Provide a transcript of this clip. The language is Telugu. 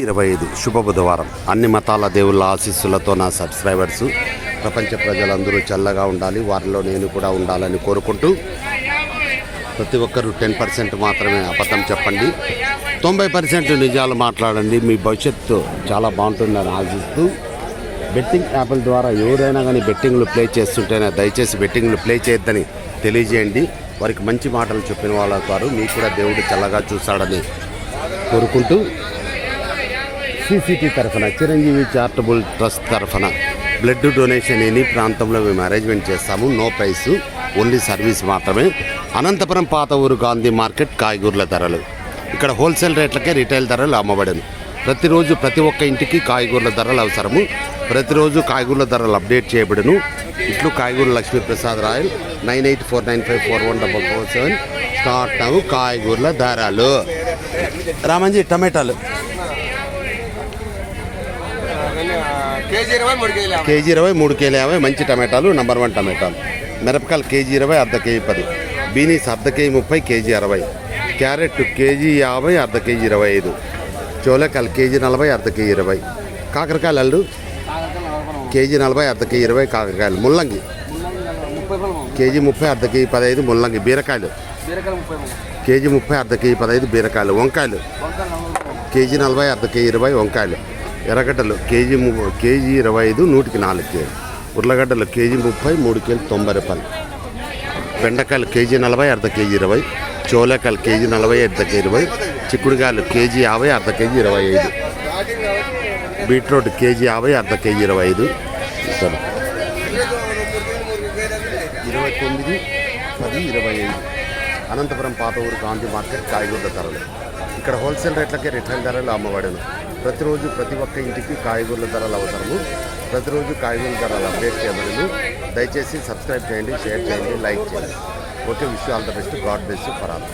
ఇరవై ఐదు శుభ బుధవారం. అన్ని మతాల దేవుళ్ళ ఆశీస్సులతో నా సబ్స్క్రైబర్స్ ప్రపంచ ప్రజలందరూ చల్లగా ఉండాలి వారిలో నేను కూడా ఉండాలని కోరుకుంటూ ప్రతి ఒక్కరూ టెన్ పర్సెంట్ మాత్రమే అబద్ధం చెప్పండి. తొంభై పర్సెంట్ నిజాలు మాట్లాడండి. మీ భవిష్యత్తు చాలా బాగుంటుందని ఆశిస్తూ బెట్టింగ్ యాప్ల ద్వారా ఎవరైనా కానీ బెట్టింగ్లు ప్లే చేస్తుంటేనే దయచేసి బెట్టింగ్లు ప్లే చేయొద్దని తెలియజేయండి. వారికి మంచి మాటలు చెప్పిన వాళ్ళు అవుతారు మీకు కూడా దేవుడు చల్లగా చూస్తాడని కోరుకుంటూ ఎస్సీసీటీ తరఫున చిరంజీవి చారిటబుల్ ట్రస్ట్ తరఫున బ్లడ్ డొనేషన్ ఎనీ ప్రాంతంలో మేము అరేంజ్మెంట్ చేస్తాము. నో ప్రైస్ ఓన్లీ సర్వీస్ మాత్రమే. అనంతపురం పాత ఊరు గాంధీ మార్కెట్ కాయగూరల ధరలు. ఇక్కడ హోల్సేల్ రేట్లకే రిటైల్ ధరలు అమ్మబడను. ప్రతిరోజు ప్రతి ఒక్క ఇంటికి కాయగూరల ధరలు అవసరము. ప్రతిరోజు కాయగూరల ధరలు అప్డేట్ చేయబడును. ఇట్లు కాయగూర Lakshmiprasad royal nine eight four nine five four one double four seven. Start అవు కాయగూరల ధరలు. రామంజీ టమాటాలు. కేజీ ఇరవై మూడు కేజీలు యాభై. కేజీ ఇరవై మూడు యాభై మంచి టమాటాలు నంబర్ వన్ టమాటాలు మిరపకాయలు కేజీ ఇరవై అర్ధ కేజీ పది. బీనీస్ అర్ధ కేజీ ముప్పై కేజీ అరవై. క్యారెట్ కేజీ యాభై అర్ధ కేజీ ఇరవై ఐదు. చోలకాయలు కేజీ నలభై అర్ధ కేజీ ఇరవై. కాకరకాయలు అల్లు? కేజీ నలభై అర్ధ కేజీ ఇరవై కాకరకాయలు. ముల్లంగి? కేజీ ముప్పై అర్ధ కేజీ పదహైదు ముల్లంగి. బీరకాయలు? కేజీ ముప్పై అర్ధ కేజీ పదహైదు బీరకాయలు. వంకాయలు? కేజీ నలభై అర్ధ కేజీ ఇరవై వంకాయలు. ఎర్రగడ్డలు కేజీ ము- కేజీ ఇరవై ఐదు నూటికి నాలుగు కేజీ. ఉర్లగడ్డలు కేజీ ముప్పై మూడు కేజీ తొంభై రూపాయలు. బెండకాయలు కేజీ నలభై అర్ధ కేజీ ఇరవై. చోలేకాయలు కేజీ నలభై అర్ధ కేజీ ఇరవై. చిక్కుడుకాయలు కేజీ యాభై అర్ధ కేజీ ఇరవై ఐదు. బీట్రూట్ కేజీ యాభై అర్ధ కేజీ ఇరవై ఐదు. ఇరవై తొమ్మిది పది ఇరవై ఐదు. అనంతపురం పాత ఊరు గాంధీ మార్కెట్ కాయగూరల ధరలు. ఇక్కడ హోల్సేల్ రేట్లకే రిటైల్ ధరలు అమ్మబడను ప్రతిరోజు ప్రతి ఒక్క ఇంటికి కాయగూరల ధరలు అవసరము. ప్రతిరోజు కాయగూరల ధరలు అప్డేట్ చేయబడను. దయచేసి సబ్స్క్రైబ్ చేయండి షేర్ చేయండి లైక్ చేయండి. Okay wish all the best. God best for all.